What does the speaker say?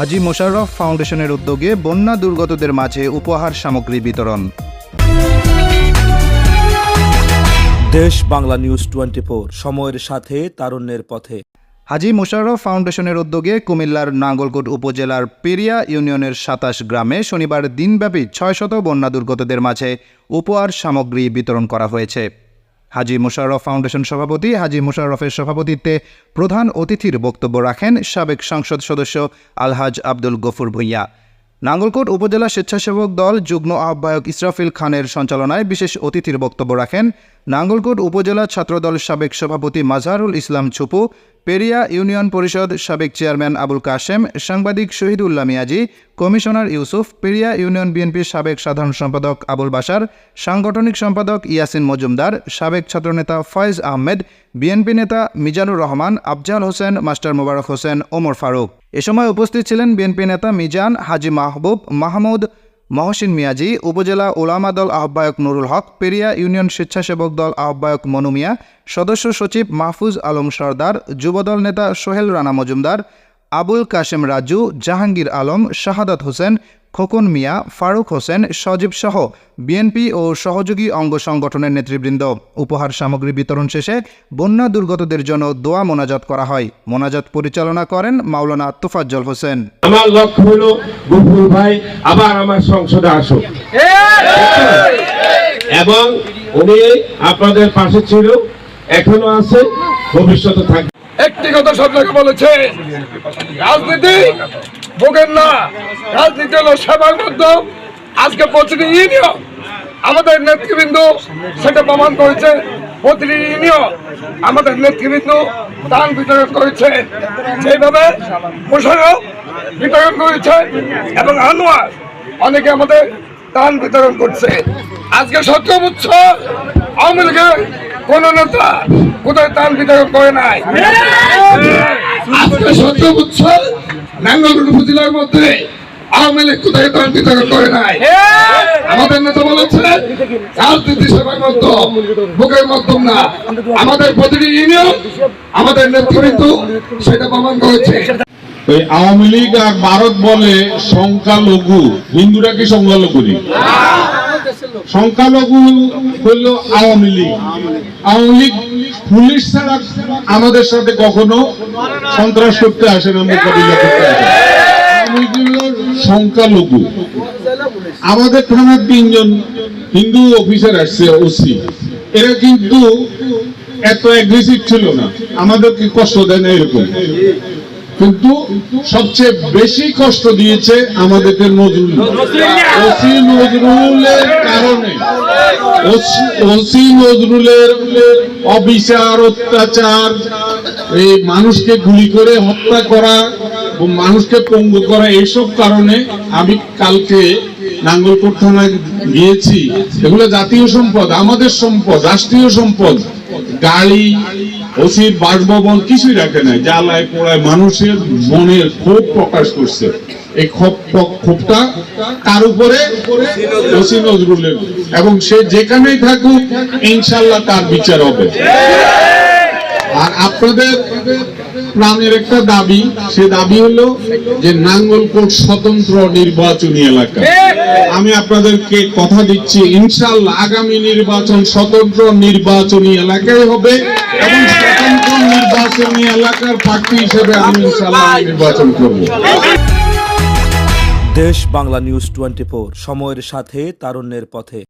হাজি মোশাররফ ফাউন্ডেশনের উদ্যোগে বন্যা দুর্গতদের মাঝে উপহার সামগ্রী বিতরণ। দেশ বাংলা নিউজ টোয়েন্টি সময়ের সাথে তারুণ্যের পথে। হাজি মোশাররফ ফাউন্ডেশনের উদ্যোগে কুমিল্লার নাঙ্গলকোট উপজেলার পেরিয়া ইউনিয়নের সাতাশ গ্রামে শনিবার দিনব্যাপী ছয়শত বন্যা দুর্গতদের মাঝে উপহার সামগ্রী বিতরণ করা হয়েছে। হাজি মুশারফ ফাউন্ডেশন সভাপতি, হাজি মুশারফের সভাপতিত্বে প্রধান অতিথির বক্তব্য রাখেন সাবেক সংসদ সদস্য আলহাজ আব্দুল গফুর ভুইয়া। নাঙ্গলকোট উপজেলা স্বেচ্ছাসেবক দল যুগ্ম আহ্বায়ক ইসরাফিল খানের সঞ্চালনায় বিশেষ অতিথির বক্তব্য রাখেন নাঙ্গলকোট উপজেলা ছাত্রদল সাবেক সভাপতি মাজহারুল ইসলাম ছুপু পেরিয়া ইউনিয়ন পরিষদ সাবেক চেয়ারম্যান আবুল কাশেম, সাংবাদিক শহীদুল্লাহ মিয়াজি, কমিশনার ইউসুফ, পেরিয়া ইউনিয়ন বিএনপির সাবেক সাধারণ সম্পাদক আবুল বাসার সাংগঠনিক সম্পাদক ইয়াসিন মজুমদার, সাবেক ছাত্রনেতা ফয়েজ আহমেদ, বিএনপি নেতা মিজানুর রহমান, আফজাল হোসেন, মাস্টার মোবারক হোসেন, ওমর ফারুক। এ সময় উপস্থিত ছিলেন বিএনপি নেতা মিজান, হাজি মাহবুব, মাহমুদ মহসিন মিয়াজি, উপজেলা ওলামা দল আহ্বায়ক নুরুল হক, পেরিয়া ইউনিয়ন স্বেচ্ছাসেবক দল আহ্বায়ক মনুমিয়া সদস্য সচিব মাহফুজ আলম সর্দার, যুবদল নেতা সোহেল রানা মজুমদার আবুল কাশেম রাজু, জাহাঙ্গীর আলম, শাহাদাত হোসেন, খোকন মিয়া, ফারুক হোসেন, সজীব সহ বিএনপি ও সহযোগী অঙ্গ সংগঠনের নেতৃবৃন্দ। উপহার সামগ্রী বিতরণ শেষে বন্যা দুর্গতদের জন্য দোয়া মোনাজাত করা হয়। মোনাজাত পরিচালনা করেন মাওলানা তোফাজ্জল হোসেন। আমার লক্ষ্য হলো, গফুর ভাই, আবার আমার সংসদে আসুক। এবং উনি আপনাদের পাশে ছিল, এখনও আছে, ভবিষ্যতে থাকবে। একটি কথা সরকারকে বলেছে। রাজনীতি ভোগের না। রাজনীতি হলো সেবার মধ্যে। আজকে প্রতিটি ইউনিয়ন আমাদের নেতৃবৃন্দ সেটা প্রমাণ করেছে। প্রতিটি ইউনিয়ন আমাদের নেতৃবৃন্দ দান বিতরণ করেছে। সেইভাবে মোশারফ বিতরণ করেছে এবং আনোয়ার অনেকে আমাদের দান বিতরণ করছে। আজকে সত্য বছর আওয়ামী লীগের কোন নেতা কোথায় দান বিতরণ করে নাই? আজকে সত্য বছর নাঙ্গলকোট উপজেলার মধ্যে আওয়ামী লীগ কোথায় দান বিতরণ করে নাই? আমাদের নেতা বলেছে রাজনীতি সেবার মাধ্যম, বুকের মাধ্যম না। আমাদের প্রতিটি ইউনিয়ন, আমাদের নেতৃবৃন্দ সেটা প্রমাণ করেছে। আওয়ামী লীগ আর ভারত বলে সংখ্যালঘু, হিন্দুরা কি সংখ্যালঘু সংখ্যালঘু হইল আওয়ামী লীগ। আওয়ামী লীগ পুলিশ ছাড়া আমাদের সাথে কখনো সন্ত্রাস করতে আসে না মোকাবিলা করতে আসে সংখ্যালঘু। আমাদের থানার তিনজন হিন্দু অফিসার আসছে, ওসি। এরা কিন্তু এত অ্যাগ্রেসিভ ছিল না। আমাদেরকে কষ্ট দেয় না এরকম। কিন্তু সবচেয়ে বেশি কষ্ট দিয়েছে আমাদেরকে নজরুল ওসি নজরুলের কারণে। ওসি- নজরুলের অবিচার, অত্যাচার, এই মানুষকে গুলি করে হত্যা করা মানুষকে পঙ্গু করা, এইসব কারণে আমি কালকে নাঙ্গলকোট থানায় গিয়েছি। এগুলো জাতীয় সম্পদ, আমাদের সম্পদ, রাষ্ট্রীয় সম্পদ। গাড়ি ওসির বাসভবন কিছুই রাখে জ্বালায় পোড়ায় মানুষের মনের ক্ষোভ প্রকাশ করছে। এই ক্ষোভ ক্ষোভটা তার উপরে ওসি নজরুলের এবং সে যেখানেই থাকুক, ইনশাল্লাহ তার বিচার হবে। আর আপনাদের প্রাণের একটা দাবি, সে দাবি হলো যে নাঙ্গলকোট স্বতন্ত্র নির্বাচনী এলাকা। আমি আপনাদেরকে কথা দিচ্ছি, ইনশাল্লাহ আগামী নির্বাচন স্বতন্ত্র নির্বাচনী এলাকায় হবে। এবং স্বতন্ত্র নির্বাচনী এলাকার প্রার্থী হিসেবে আমি নির্বাচন করব। দেশ বাংলা নিউজ টোয়েন্টি সময়ের সাথে তারুণ্যের পথে।